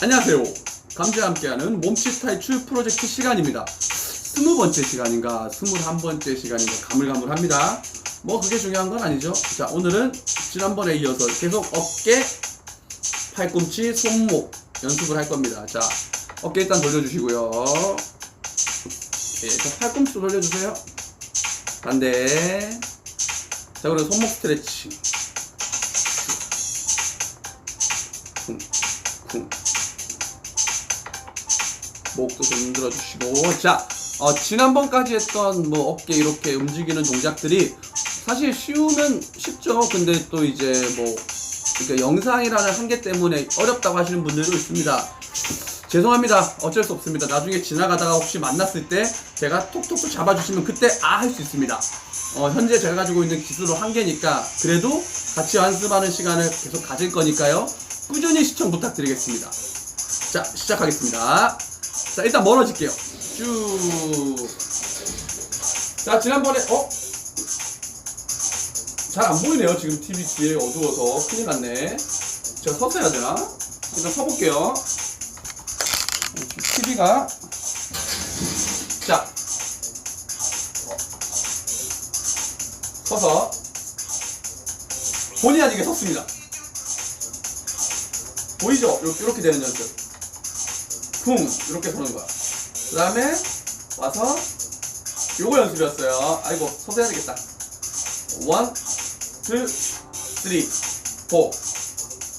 안녕하세요. 감지와 함께하는 몸짓 탈출 프로젝트 시간입니다. 스무 번째 시간인가, 스물한 번째 시간인가 가물가물합니다. 뭐 그게 중요한 건 아니죠. 자, 오늘은 지난번에 이어서 계속 어깨, 팔꿈치, 손목 연습을 할 겁니다. 자, 어깨 일단 돌려주시고요. 예, 자, 팔꿈치도 돌려주세요. 반대. 자, 그리고 손목 스트레칭. 쿵, 쿵. 목도 좀 흔들어 주시고. 자 어, 지난번까지 했던 뭐 어깨 이렇게 움직이는 동작들이 사실 쉬우면 쉽죠. 근데 또 이제 뭐 그러니까 영상이라는 한계 때문에 어렵다고 하시는 분들도 있습니다. 죄송합니다. 어쩔 수 없습니다. 나중에 지나가다가 혹시 만났을 때 제가 톡톡톡 잡아주시면 그때 아 할 수 있습니다. 어, 현재 제가 가지고 있는 기술로 한계니까 그래도 같이 연습하는 시간을 계속 가질 거니까요. 꾸준히 시청 부탁드리겠습니다. 자 시작하겠습니다 자 일단 멀어질게요. 쭉. 자 지난번에 어? 잘 안 보이네요. 지금 TV 뒤에 어두워서. 큰일 났네. 제가 서서 해야 되나? 일단 서볼게요. TV가. 자. 서서. 본의 아니게 섰습니다. 보이죠? 이렇게 되는 연습 쿵! 이렇게 서는 거야. 그 다음에 와서 요거 연습이었어요. 아이고 서서 해야 되겠다. 원, 투, 쓰리, 포.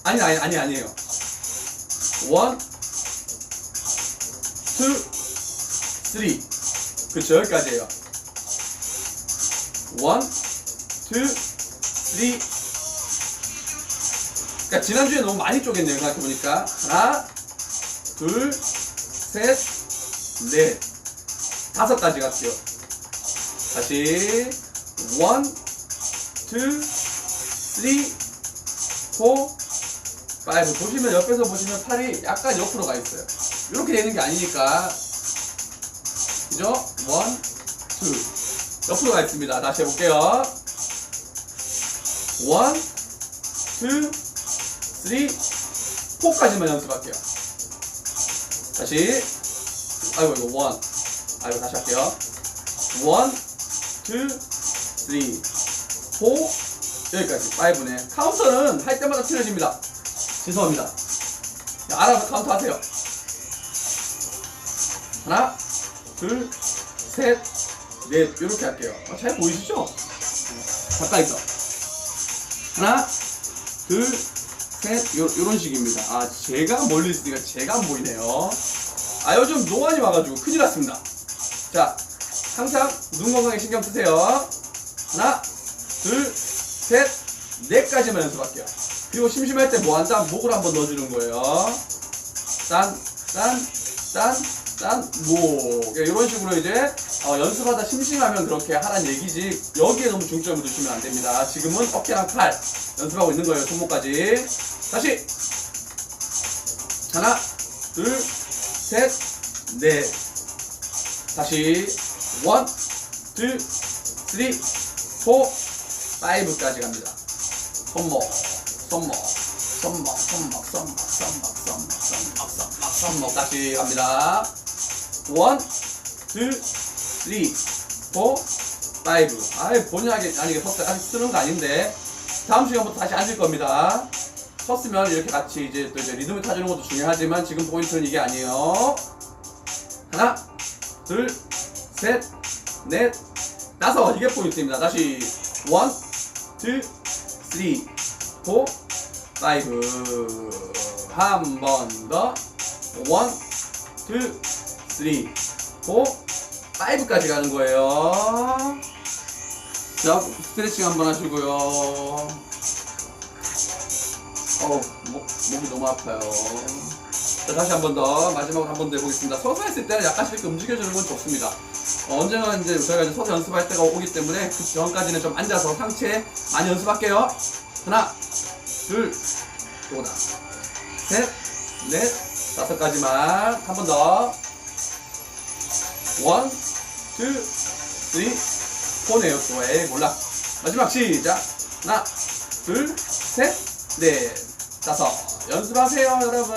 아니 아니 아니 아니에요. 원, 투, 쓰리. 그쵸 여기까지예요. 원, 투, 쓰리. 그러니까 지난주에 너무 많이 쪼갰네요. 생각해보니까. 하나 둘, 셋, 넷, 다섯 가지 갈게요. 다시 원, 투, 쓰리, 포, 파이브. 보시면 옆에서 보시면 팔이 약간 옆으로 가 있어요. 이렇게 되는 게 아니니까 그죠? 원, 투. 옆으로 가 있습니다. 다시 해볼게요. 원, 투, 쓰리, 포까지만 연습할게요. 다시. 아이고 이거 원. 아이고 다시 할게요. 원, 투, 쓰리, 포. 여기까지. 파이브네. 카운터는 할 때마다 틀려집니다. 죄송합니다. 야, 알아서 카운터 하세요. 하나 둘 셋 넷. 이렇게 할게요. 아, 잘 보이시죠? 가까이 있어 하나 둘 셋 요, 요런 식입니다. 아 제가 멀리 있으니까 제가 안 보이네요. 아 요즘 노안이 와가지고 큰일 났습니다. 자 항상 눈 건강에 신경 쓰세요. 하나 둘 셋 넷까지만 연습할게요. 그리고 심심할 때 뭐 한다? 목을 한번 넣어주는 거예요. 딴 딴 딴 딴목 이런 식으로 이제 어, 연습하다 심심하면 그렇게 하란 얘기지 여기에 너무 중점을 두시면 안 됩니다 지금은 어깨랑 팔 연습하고 있는 거예요 손목까지 다시 하나 둘 셋, 넷. 다시 원, 투, 쓰리, 포, 파이브까지 갑니다. 손목, 손목, 손목, 손목, 손목, 손목, 손목, 손목, 손목, 손목 다시 갑니다. 원, 투, 쓰리, 포, 파이브. 아이, 본의 아니게, 아니, 섰어요. 아직 쓰는 거 아닌데. 다음 시간부터 다시 앉을 겁니다. 섰으면 이렇게 같이 이제 또 이제 리듬을 타주는 것도 중요하지만 지금 포인트는 이게 아니에요. 하나, 둘, 셋, 넷, 다섯. 이게 포인트입니다. 다시. 원, 투, 쓰리, 포, 파이브. 한 번 더. 원, 둘, 3, 4, 5까지 가는 거예요. 자, 스트레칭 한번 하시고요. 어우, 목, 목이 너무 아파요. 자, 다시 한 번 더, 마지막으로 한 번 더 해보겠습니다. 서서 했을 때는 약간씩 움직여주는 건 좋습니다. 어, 언젠가 이제 저희가 이제 서서 연습할 때가 오기 때문에 그 전까지는 좀 앉아서 상체 많이 연습할게요. 하나, 둘, 또다, 셋, 넷, 다섯 가지만. 한 번 더. 원, 투, 쓰리, 포네요, 또. 에이, 몰라. 마지막 시작. 하나, 둘, 셋, 넷, 다섯. 연습하세요, 여러분.